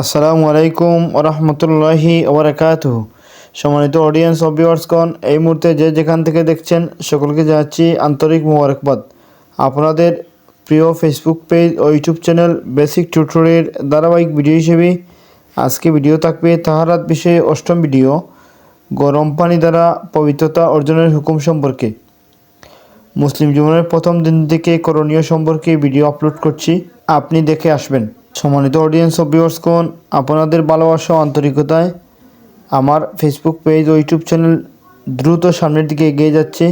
আসসালামু আলাইকুম ওরহমতুল্লাহি ওবরাকাত সম্মানিত অডিয়েন্স অফ ভিউয়ার্সগণ এই মুহূর্তে যে যেখান থেকে দেখছেন, সকলকে জানাচ্ছি আন্তরিক মোবারকবাদ। আপনাদের প্রিয় ফেসবুক পেজ ও ইউটিউব চ্যানেল বেসিক টিউটোরিয়াল ধারাবাহিক ভিডিও হিসেবে আজকে ভিডিও থাকবে তাহারাত বিষয়ে অষ্টম ভিডিও গরম পানি দ্বারা পবিত্রতা অর্জনের হুকুম সম্পর্কে। মুসলিম জীবনের প্রথম দিন থেকে করণীয় সম্পর্কে ভিডিও আপলোড করছি, আপনি দেখে আসবেন। সম্মানিত অডিয়েন্স অফ ভিউয়ার্সগণ আপনাদের ভালোবাসা আন্তরিকতায় আমার ফেসবুক পেজ ও ইউটিউব চ্যানেল দ্রুত সামনের দিকে এগিয়ে যাচ্ছে।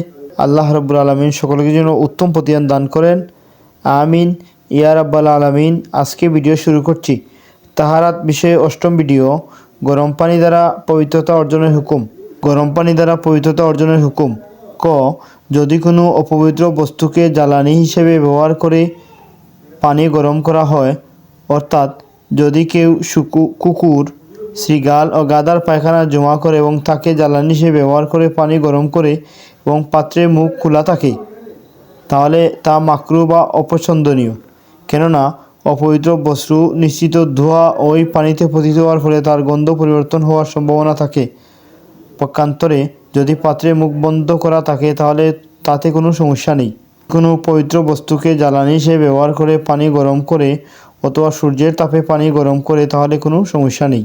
আল্লাহ রব্বুল আলমিন সকলকে যেন উত্তম প্রতিদান দান করেন। আমিন। ইয়া রাব্বাল আলমিন। আজকে ভিডিও শুরু করছি। তাহারাত বিষয়ে অষ্টম ভিডিও গরম পানি দ্বারা পবিত্রতা অর্জনের হুকুম। গরম পানি দ্বারা পবিত্রতা অর্জনের হুকুম। ক, যদি কোনো অপবিত্র বস্তুকে জ্বালানি হিসেবে ব্যবহার করে পানি গরম করা হয় অর্থাৎ যদি কেউ কুকুর শ্রীগাল ও গাদার পায়খানা জমা করে এবং তাকে জ্বালানি হিসেবে ব্যবহার করে পানি গরম করে এবং পাত্রে মুখ খোলা থাকে, তাহলে তা মাকরু বা অপছন্দনীয়। কেননা, অপবিত্র বস্তু নিশ্চিত ধোয়া ওই পানিতে পতিত হওয়ার ফলে তার গন্ধ পরিবর্তন হওয়ার সম্ভাবনা থাকে। পক্ষান্তরে, যদি পাত্রে মুখ বন্ধ করা থাকে, তাহলে তাতে কোনো সমস্যা নেই। কোনো পবিত্র বস্তুকে জ্বালানি হিসেবে ব্যবহার করে পানি গরম করে অথবা সূর্যের তাপে পানি গরম করে তাহলে কোনো সমস্যা নেই।